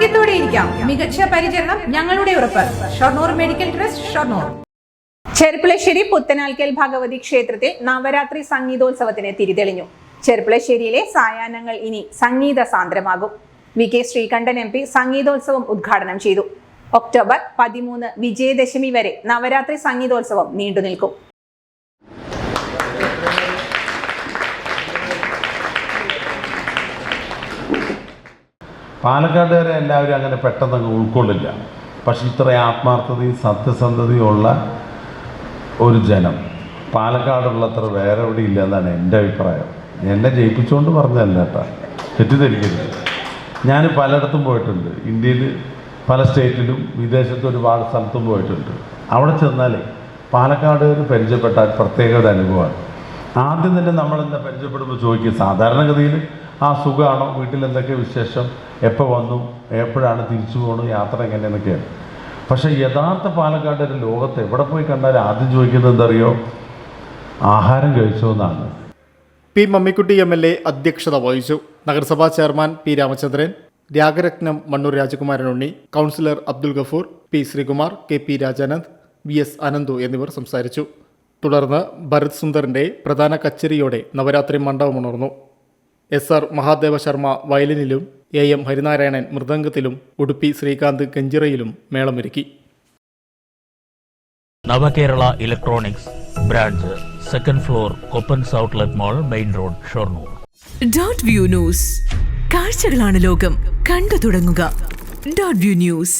ആരോഗ്യത്തോടെ ഇരിക്കാം. മികച്ച പരിചരണം ഞങ്ങളുടെ ഉറപ്പ്. Shoranur medical trust Shoranur. Cherpulassery Puthanalkkal Bhagavathi ക്ഷേത്രത്തിൽ നവരാത്രി സംഗീതോത്സവത്തിന് തിരിതെളിഞ്ഞു. ചെർപ്പുളശ്ശേരിയിലെ സായാഹ്നങ്ങൾ ഇനി സംഗീത സാന്ദ്രമാകും. V K Sreekantan M P സംഗീതോത്സവം ഉദ്ഘാടനം ചെയ്തു. ഒക്ടോബർ പതിമൂന്ന് വിജയദശമി വരെ നവരാത്രി സംഗീതോത്സവം നീണ്ടുനിൽക്കും. പാലക്കാട്ടുകാരെ എല്ലാവരും അങ്ങനെ പെട്ടെന്ന് അങ്ങ് ഉൾക്കൊള്ളില്ല. പക്ഷെ ഇത്ര ആത്മാർത്ഥതയും സത്യസന്ധതയും ഉള്ള ഒരു ജനം പാലക്കാടുള്ളത്ര വേറെ എവിടെ ഇല്ല എന്നാണ് എന്റെ അഭിപ്രായം. എന്നെ ജയിപ്പിച്ചുകൊണ്ട് പറഞ്ഞതല്ല കേട്ടോ. തെറ്റിദ്ധരിക്കരുത്. ഞാൻ പലയിടത്തും പോയിട്ടുണ്ട്. ഇന്ത്യയിൽ പല സ്റ്റേറ്റിലും വിദേശത്ത് ഒരുപാട് സ്ഥലത്തും പോയിട്ടുണ്ട്. അവിടെ ചെന്നാലേ പാലക്കാടുകാർ പരിചയപ്പെട്ട പ്രത്യേക ഒരു അനുഭവമാണ്. ആദ്യം തന്നെ നമ്മളെന്താ പരിചയപ്പെടുമ്പോൾ ചോദിക്കുക? സാധാരണഗതിയിൽ ആ സുഖമാണോ വീട്ടിൽ എന്തൊക്കെ വിശേഷം? എപ്പോൾ വന്നു? എപ്പോഴാണ് തിരിച്ചു പോകണം യാത്ര എങ്ങനെയെന്നൊക്കെയാണ് പക്ഷേ യഥാർത്ഥ പാലക്കാട്ടുകാർ ലോകത്ത് എവിടെ പോയി കണ്ടാലും ആദ്യം ചോദിക്കുന്നത് എന്തറിയോ? ആഹാരം കഴിച്ചോ എന്നാണ്. P Mammikutty M L A അധ്യക്ഷത വഹിച്ചു. നഗരസഭാ chairman P Ramachandran Ragaratnam Mannur Rajakumaran Unni councillor Abdul Gafoor P Sreekumar K P Rajanand V S Ananthu എന്നിവർ സംസാരിച്ചു. തുടർന്ന് ഭരത് സുന്ദറിന്റെ പ്രധാന കച്ചേരിയോടെ നവരാത്രി മണ്ഡപം ഉണർന്നു. എസ് ആർ മഹാദേവ ശർമ്മ വയലിനിലും എ എം ഹരിനാരായണൻ മൃദംഗത്തിലും ഉടുപ്പി ശ്രീകാന്ത് ഗഞ്ചിറയിലും മേളമൊരുക്കി. Navakerala electronics branch second floor Koppan outlet mall main road Shoranur. Dot view news. കാഴ്ചകളാണ് ലോകം. കണ്ടു തുടങ്ങുക. Dot view news.